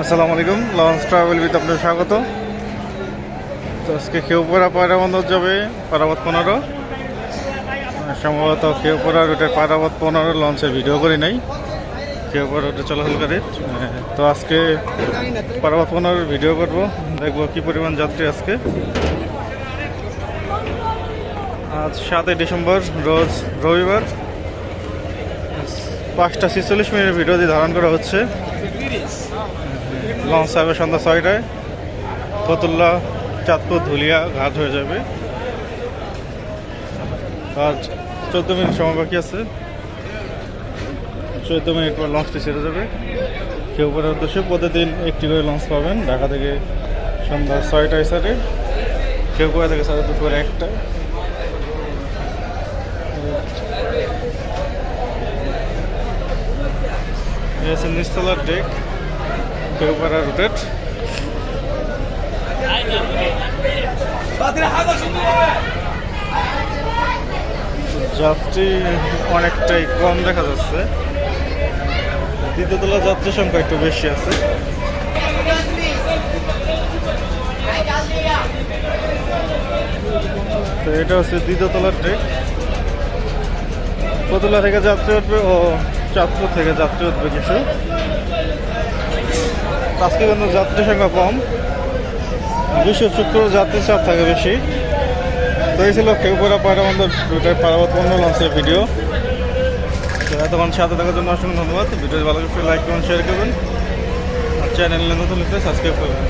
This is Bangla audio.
আসসালামু আলাইকুম লঞ্চ ট্রাভেল উইথ আপনার স্বাগত। তো আজকে খেউপাড়া পায়রা বন্দর যাবে পারাবত পনেরো। সম্ভবত খেউপাড়া রুটের পারাবত পনেরো লঞ্চে ভিডিও করি নাই। খেউপাড়া রুটে চলাচল করে। তো আজকে পারাবত পনেরোর ভিডিও করব, দেখব কি পরিমাণ যাত্রী আজকে। আজ সাতই ডিসেম্বর, রোজ রবিবার। পাঁচটা ছেচল্লিশ মিনিটের ভিডিও দিয়ে ধারণ করা হচ্ছে। লঞ্চ হবে সন্ধ্যা ছয়টায়। ফতুল্লা, চাঁদপুর, ধুলিয়া, ঘাট হয়ে যাবে। আজ চোদ্দ মিনিট সময় বাকি আছে। চোদ্দ মিনিট পর লঞ্চটি ছেড়ে যাবে। কেউ করে উদ্দেশ্যে প্রতিদিন একটি করে লঞ্চ পাবেন। ঢাকা থেকে সন্ধ্যা ছয়টায় সারে কেউ করে থেকে সাড়ে দুপুর একটা। নিস্তলার ডেক। কেউপাড়া রুটেড যাত্রী অনেকটাই কম দেখা যাচ্ছে। দ্বিতীয়তলা যাত্রী সংখ্যা একটু বেশি আছে। তো এটা হচ্ছে দ্বিতীয়তলার ট্রেক। পতুলা থেকে যাত্রী উঠবে ও চাঁদপুর থেকে যাত্রী উঠবে কিছু। আজকে কিন্তু যাত্রী সংখ্যা কম। দুশো শুক্র যাত্রী চাপ থাকে বেশি। তো এই ছিল কেউপুরা পায়রাবন্দর দুটাই পারাবত পণ্য লঞ্চের ভিডিও। এতক্ষণ সাথে থাকার জন্য অসংখ্য ধন্যবাদ। ভিডিও ভালো করে লাইক করুন শেয়ার করবেন আর চ্যানেল নতুন সাবস্ক্রাইব করবেন।